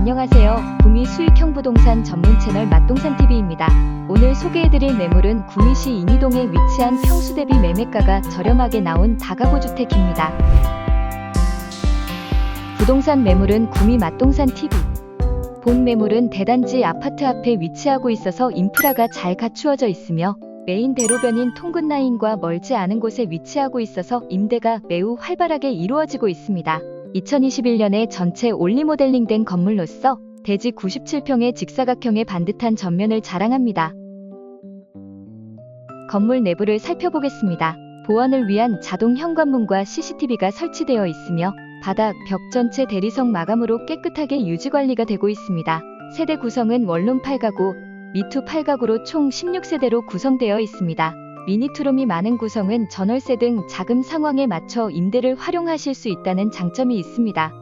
안녕하세요. 구미 수익형 부동산 전문 채널 맛동산 TV입니다. 오늘 소개해드릴 매물은 구미시 인이동에 위치한 평수 대비 매매가가 저렴하게 나온 다가구 주택입니다. 부동산 매물은 구미 맛동산 TV. 본 매물은 대단지 아파트 앞에 위치하고 있어서 인프라가 잘 갖추어져 있으며 메인 대로변인 통근 라인과 멀지 않은 곳에 위치하고 있어서 임대가 매우 활발하게 이루어지고 있습니다. 2021년에 전체 올리 모델링된 건물로서 대지 97평의 직사각형의 반듯한 전면을 자랑합니다. 건물 내부를 살펴보겠습니다. 보안을 위한 자동 현관문과 CCTV가 설치되어 있으며 바닥, 벽 전체 대리석 마감으로 깨끗하게 유지 관리가 되고 있습니다. 세대 구성은 원룸 8가구, 미투 8가구로 총 16세대로 구성되어 있습니다. 미니투룸이 많은 구성은 전월세 등 자금 상황에 맞춰 임대를 활용하실 수 있다는 장점이 있습니다.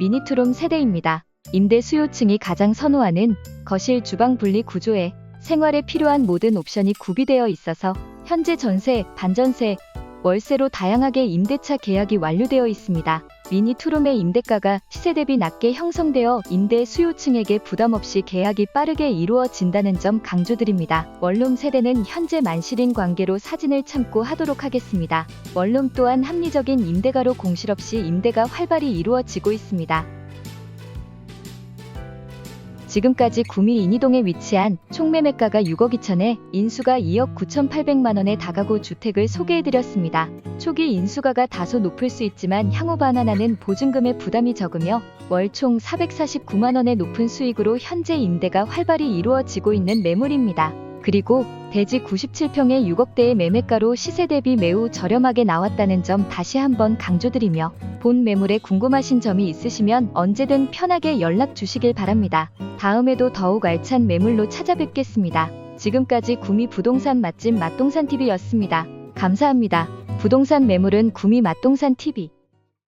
미니투룸 세대입니다. 임대 수요층이 가장 선호하는 거실 주방 분리 구조에 생활에 필요한 모든 옵션이 구비되어 있어서 현재 전세, 반전세, 월세로 다양하게 임대차 계약이 완료되어 있습니다. 미니 투룸의 임대가가 시세 대비 낮게 형성되어 임대 수요층에게 부담 없이 계약이 빠르게 이루어진다는 점 강조드립니다. 원룸 세대는 현재 만실인 관계로 사진을 참고 하도록 하겠습니다. 원룸 또한 합리적인 임대가로 공실 없이 임대가 활발히 이루어지고 있습니다. 지금까지 구미 인이동에 위치한 총 매매가가 6억 2천에 인수가 2억 9,800만 원의 다가구 주택을 소개해드렸습니다. 초기 인수가가 다소 높을 수 있지만 향후 반환하는 보증금의 부담이 적으며 월 총 449만 원의 높은 수익으로 현재 임대가 활발히 이루어지고 있는 매물입니다. 그리고 대지 97평의 6억대의 매매가로 시세 대비 매우 저렴하게 나왔다는 점 다시 한번 강조드리며 본 매물에 궁금하신 점이 있으시면 언제든 편하게 연락 주시길 바랍니다. 다음에도 더욱 알찬 매물로 찾아뵙겠습니다. 지금까지 구미 부동산 맛집 맛동산 TV였습니다. 감사합니다. 부동산 매물은 구미 맛동산 TV.